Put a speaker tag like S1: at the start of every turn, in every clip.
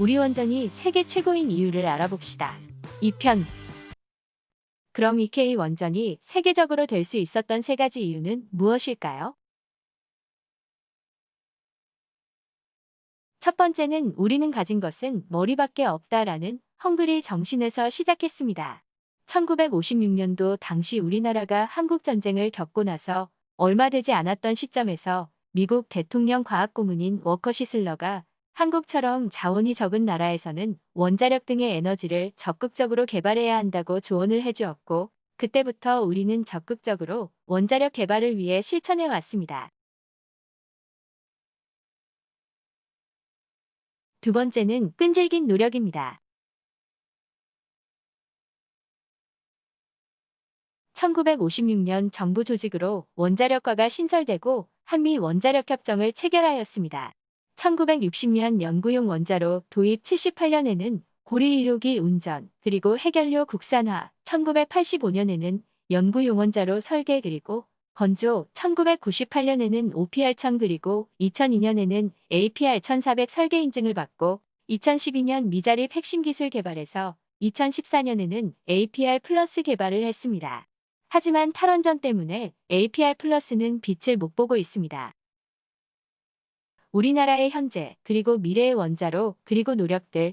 S1: 우리 원전이 세계 최고인 이유를 알아봅시다. 2편 그럼 EK 원전이 세계적으로 될 수 있었던 세 가지 이유는 무엇일까요? 첫 번째는 우리는 가진 것은 머리밖에 없다라는 헝그리 정신에서 시작했습니다. 1956년도 당시 우리나라가 한국전쟁을 겪고 나서 얼마 되지 않았던 시점에서 미국 대통령 과학고문인 워커 시슬러가 한국처럼 자원이 적은 나라에서는 원자력 등의 에너지를 적극적으로 개발해야 한다고 조언을 해주었고, 그때부터 우리는 적극적으로 원자력 개발을 위해 실천해 왔습니다. 두 번째는 끈질긴 노력입니다. 1956년 정부 조직으로 원자력과가 신설되고 한미 원자력 협정을 체결하였습니다. 1960년 연구용 원자로 도입 78년에는 고리 1호기 운전, 그리고 해결료 국산화, 1985년에는 연구용 원자로 설계 그리고 건조, 1998년에는 OPR1000 그리고 2002년에는 APR1400 설계 인증을 받고 2012년 미자립 핵심 기술 개발에서 2014년에는 APR 플러스 개발을 했습니다. 하지만 탈원전 때문에 APR 플러스는 빛을 못 보고 있습니다. 우리나라의 현재 그리고 미래의 원자로 그리고 노력들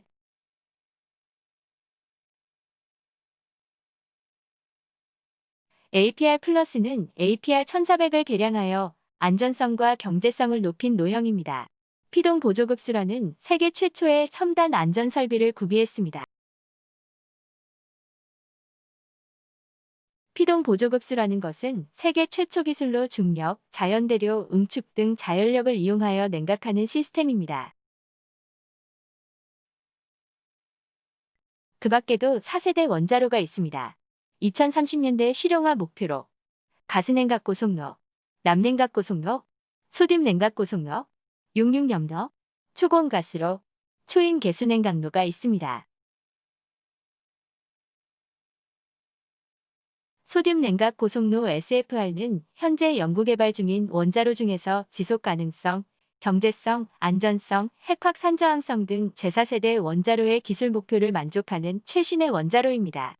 S1: APR 플러스는 APR 1400을 개량하여 안전성과 경제성을 높인 노형입니다. 피동 보조급수라는 세계 최초의 첨단 안전 설비를 구비했습니다. 피동 보조급수라는 것은 세계 최초 기술로 중력, 자연대료, 응축 등 자연력을 이용하여 냉각하는 시스템입니다. 그 밖에도 4세대 원자로가 있습니다. 2030년대 실용화 목표로 가스냉각 고속로, 남냉각 고속로, 소듐 냉각 고속로, 용융염로, 초고온가스로, 초인 개수냉각로가 있습니다. 소듐 냉각 고속로 SFR는 현재 연구개발 중인 원자로 중에서 지속 가능성, 경제성, 안전성, 핵확 산저항성 등 제4세대 원자로의 기술 목표를 만족하는 최신의 원자로입니다.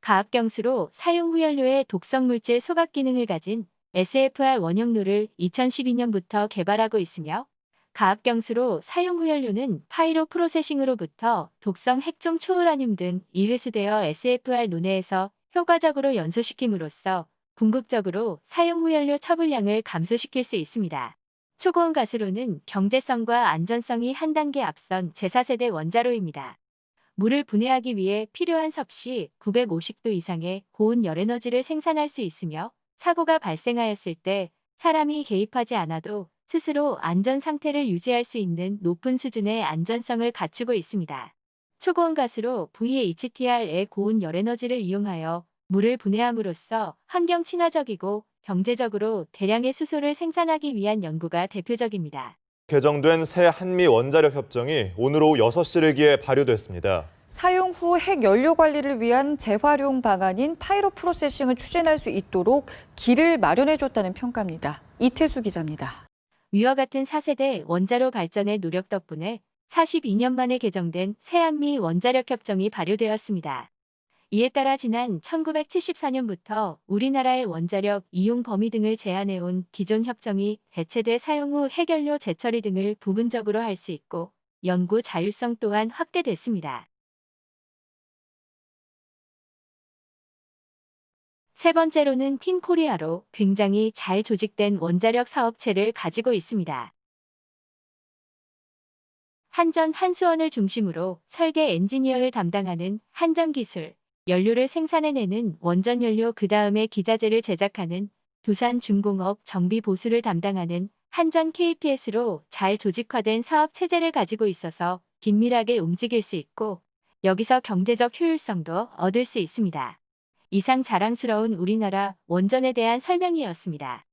S1: 가압경수로 사용 후 연료의 독성 물질 소각 기능을 가진 SFR 원형로를 2012년부터 개발하고 있으며 가압경수로 사용 후 연료는 파이로 프로세싱으로부터 독성 핵종 초우라늄 등 이회수되어 SFR 논해에서 효과적으로 연소시킴으로써 궁극적으로 사용 후 연료 처분량을 감소시킬 수 있습니다. 초고온 가스로는 경제성과 안전성이 한 단계 앞선 제4세대 원자로입니다. 물을 분해하기 위해 필요한 섭씨 950도 이상의 고온 열에너지를 생산할 수 있으며 사고가 발생하였을 때 사람이 개입하지 않아도 스스로 안전 상태를 유지할 수 있는 높은 수준의 안전성을 갖추고 있습니다. 초고온 가스로 VHTR의 고온 열에너지를 이용하여 물을 분해함으로써 환경 친화적이고 경제적으로 대량의 수소를 생산하기 위한 연구가 대표적입니다.
S2: 개정된 새 한미 원자력 협정이 오늘 오후 6시를 기해 발효됐습니다.
S3: 사용 후 핵 연료 관리를 위한 재활용 방안인 파이로 프로세싱을 추진할 수 있도록 길을 마련해줬다는 평가입니다. 이태수 기자입니다.
S1: 위와 같은 4세대 원자로 발전의 노력 덕분에 42년 만에 개정된 새한미 원자력 협정이 발효되었습니다. 이에 따라 지난 1974년부터 우리나라의 원자력 이용 범위 등을 제한해온 기존 협정이 대체돼 사용 후 핵연료 재처리 등을 부분적으로 할 수 있고 연구 자율성 또한 확대됐습니다. 세 번째로는 팀 코리아로 굉장히 잘 조직된 원자력 사업체를 가지고 있습니다. 한전 한수원을 중심으로 설계 엔지니어를 담당하는 한전기술, 연료를 생산해내는 원전연료 그 다음에 기자재를 제작하는 두산중공업 정비보수를 담당하는 한전 KPS로 잘 조직화된 사업 체제를 가지고 있어서 긴밀하게 움직일 수 있고 여기서 경제적 효율성도 얻을 수 있습니다. 이상 자랑스러운 우리나라 원전에 대한 설명이었습니다.